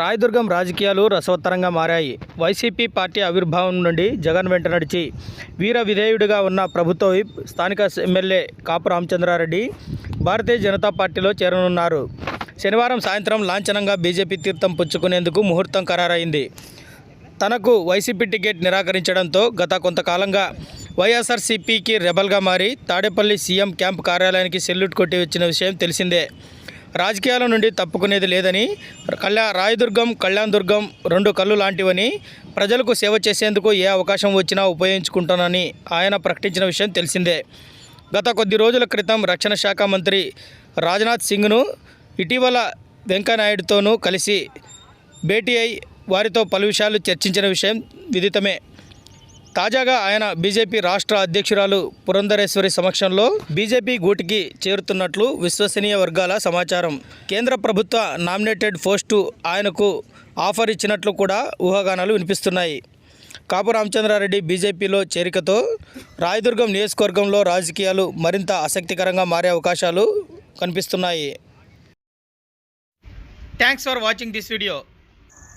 రాయదుర్గం రాజకీయాలు రసవత్తరంగా మారాయి. వైసీపీ పార్టీ ఆవిర్భావం నుండి జగన్ వెంట నడిచి వీర విధేయుడిగా ఉన్న ప్రభుత్వ విప్ స్థానిక ఎమ్మెల్యే కాపు రామచంద్రారెడ్డి భారతీయ జనతా పార్టీలో చేరనున్నారు. శనివారం సాయంత్రం లాంఛనంగా బీజేపీ తీర్థం పుచ్చుకునేందుకు ముహూర్తం ఖరారైంది. తనకు వైసీపీ టికెట్ నిరాకరించడంతో గత కొంతకాలంగా వైఎస్ఆర్సీపీకి రెబల్గా మారి తాడేపల్లి సీఎం క్యాంప్ కార్యాలయానికి సెల్యూట్ కొట్టి వచ్చిన విషయం తెలిసిందే. రాజకీయాల నుండి తప్పుకునేది లేదని కళ్యా రాయదుర్గం కళ్యాణ్ దుర్గం రెండు కళ్ళు లాంటివని ప్రజలకు సేవ చేసేందుకు ఏ అవకాశం వచ్చినా ఉపయోగించుకుంటానని ఆయన ప్రకటించిన విషయం తెలిసిందే. గత కొద్ది రోజుల క్రితం రక్షణ శాఖ మంత్రి రాజ్నాథ్ సింగ్ను ఇటీవల వెంకయ్యనాయుడుతోనూ కలిసి భేటీ అయి వారితో పలు విషయాలు చర్చించిన విషయం విదితమే. తాజాగా ఆయన బీజేపీ రాష్ట్ర అధ్యక్షురాలు పురంధరేశ్వరి సమక్షంలో బీజేపీ గూటికి చేరుతున్నట్లు విశ్వసనీయ వర్గాల సమాచారం. కేంద్ర ప్రభుత్వ నామినేటెడ్ పోస్టు ఆయనకు ఆఫర్ ఇచ్చినట్లు కూడా ఊహాగానాలు వినిపిస్తున్నాయి. కాపు రామచంద్రారెడ్డి బీజేపీలో చేరికతో రాయదుర్గం నియోజకవర్గంలో రాజకీయాలు మరింత ఆసక్తికరంగా మారే అవకాశాలు కనిపిస్తున్నాయి. Thanks for watching this video